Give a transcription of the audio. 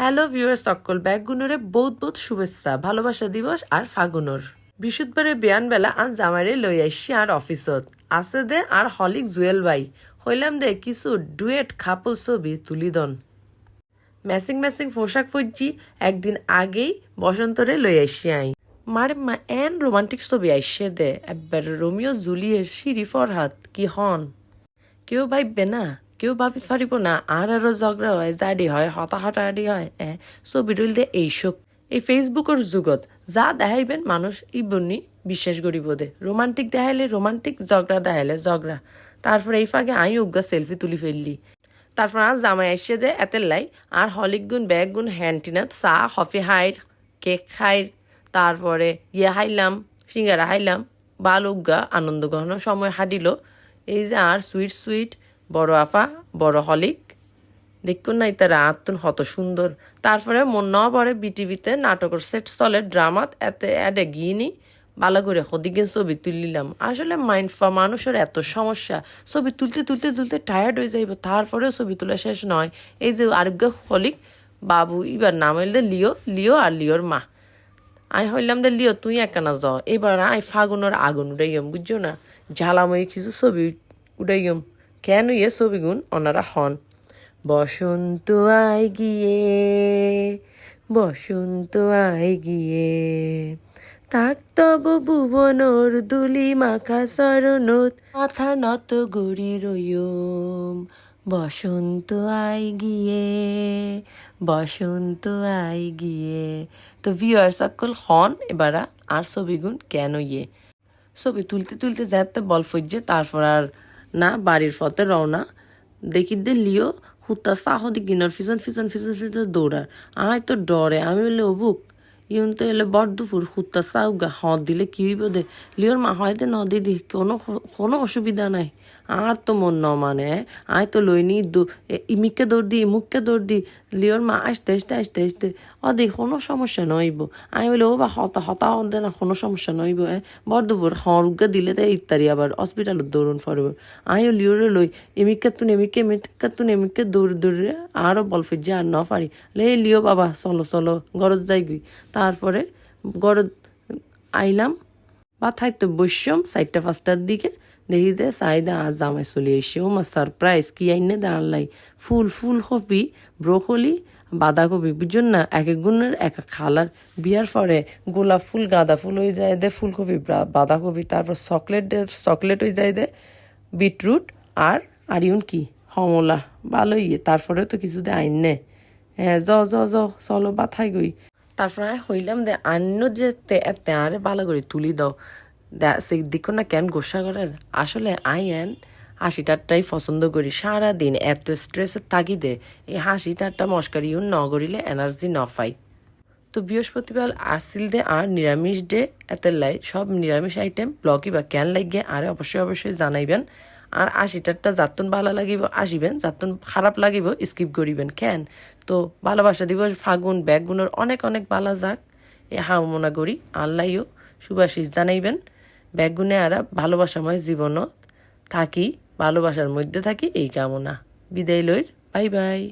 Hello viewer সকল ব্যাগগুনোরে বহুত বহুত শুভেচ্ছা, ভালোবাসা দিবস আর ফাগুনর। বিশুদ্ধবারে বিয়ান বেলা আন জামাইরে লই আইসি আর অফিসত। আছে দে আর হলিক জুয়েল বাই হইলাম দে কিছু ডুয়েট খাপল ছবি তুলি দন। ম্যাচিং ম্যাচিং পোশাক পরছি, একদিন আগেই বসন্তরে লই আইসি আই। মার মা এন রোমান্টিক ছবি আইসে দে, একবার রোমিও জুলিয়ের সিঁড়ি ফরহাত কি হন? কেউ ভাববে না? কেউ ভাবি পারিব না, আর আরও ঝগড়া হয় জাডি হয় হতাহতাডি হয়। এ ছবি তুলতে এইসব। এই ফেসবুকের যুগত যা দেখাইবেন মানুষ ইবনি বিশ্বাস করিব দে। রোমান্টিক দেখাইলে রোমান্টিক ঝগড়া দেখাইলে ঝগড়া। তারপরে এই ফাঁকে আই উগা সেলফি তুলি ফেললি। তারপর আর জামাই আসছে যে এতের লাই, আর হলিক গুণ ব্যাগ গুণ হ্যান্টিনাত চা, হফি হাইর কেক খাইর তারপরে ইয়ে হাইলাম সিঙ্গারা হাইলাম বালুগা আনন্দ গ্রহণ সময় হাঁটিল এই যে, আর সুইট সুইট বড় আফা, বড় হলিক। দেখুন নাই তারা আত্মন হত সুন্দর। তারপরে মন ন পরে বিটিভিতে নাটকের সেট চলে ড্রামাত এতে অ্যাডে গিয়েনি ভালো করে হদিকে ছবি তুলিলাম। আসলে মাইন্ড ফা মানুষের এত সমস্যা, ছবি তুলতে তুলতে তুলতে টায়ার্ড হয়ে যাইব, তারপরেও ছবি তোলা শেষ নয়। এই যে আরোগ্য হলিক, বাবু এবার নাম হইলে লিও লিও আর লিওর মা। আই হইলাম দে লিও, তুই একা না যাও। এবার আই ফাগুনের আগুন উড়াইম বুঝছ না? ঝালাময় কিছু ছবি উড়াইম কেন ইয়ে ছবিগুন ওনারা হন? বসন্ত আয় গিয়ে, বসন্ত আয় গিয়ে। তাক তব ভুবনর দুলি মাখা সরণত মাথা নত গড়ি রয়ম বসন্ত আয় গিয়ে, বসন্ত আয় গিয়ে। তো ভিউয়ার সকল হন এবারা, আর ছবিগুন কেন ইয়ে? ছবি তুলতে তুলতে যাতে বল ফজ্জে তারপর আর না, বাড়ির ফতে রওনা। দেখি দে লিও, হুতা সাহদি কিনার ফিজন ফিজন ফিজন ফিজন দৌড়ার আয় তো ডরে, আমি বললে, অবুক। ইউন তো এলে বড় দুপুর হুত্তা চাও গা হ দিলে কি হইব দে লিওর মা হয় দে ন দিদি কোনো কোনো অসুবিধা নাই আর তো মন ন মানে আয় তো লইনি ইমিককে দৌড় দি ইমুককে দৌড় দি লিওর মা আসতে আসতে আসতে আসতে অদে কোনো সমস্যা নইব আমি বলে ও বা হতা হতা দে না কোনো সমস্যা নইব এ বড় দুপুর হরুগা দিলে দে ইত্যাদি আবার হসপিটালত দৌড়ন ফরব আইও লিওরে লই এমিকে তুন এমিকে এমিকে তুন এমিকে দৌড় দৌড়ে আরও বল ফিরছে আর ন পারি লে লিও বাবা চলো চলো গরজ যাই গই তারপরে গরজ আইলাম বা থাকতো বসম চারটা পাঁচটার দিকে দেখি যে সাইদা আর জামাই চলে এসে ও মা সারপ্রাইজ, কি আইনে দে আনলাই ফুল ফুল কপি, ব্রোকলি, বাঁধাকপি, বুঝুন না, এক এক গুণের, এক এক খালার বিয়ার পরে গোলাপ ফুল, গাঁদা ফুল হয়ে যায় দে, ফুলকপি বা- বাঁধাকপি, তারপর চকলেট দে, চকলেট হয়ে যায় দে, বিটরুট আর আর ইউন কি? হমলা ভালোই তারপরে তো কিছু দে আইন নে। হ্যাঁ জ জ জ, চলো বাথাই গই। তারপরে হইলাম দে অন্য যে তে তে আরে ভালো করে তুলি দাও। দে সে দেখো না কেন গোসা করার? আসলে আই এন হাসিটারটাই পছন্দ করি। সারাদিন এত স্ট্রেসের থাকি দে এই হাসিটারটা মস্কারিও ন করিলে এনার্জি ন পাই। তো বৃহস্পতিবার আসিল দে আর নিরামিষ ডে এতে লাই সব নিরামিষ আইটেম ব্লগই বা কেন লাগে আরে অবশ্যই অবশ্যই জানাইবেন। আর আশিটারটা যাতুন ভালো লাগিব, আসিবেন যাতুন খারাপ লাগিব স্কিপ করিবেন, কেন? তো ভালোবাসা দিবস ফাগুন ব্যাগগুনোর অনেক অনেক ভালো যাক, এ হামনা করি আল্লাহও সুবাসিস জানাইবেন। ব্যাগগুনে আর ভালোবাসাময় জীবনত থাকি, ভালোবাসার মধ্যে থাকি, এই কামনা। বিদায় লইর, বাই বাই।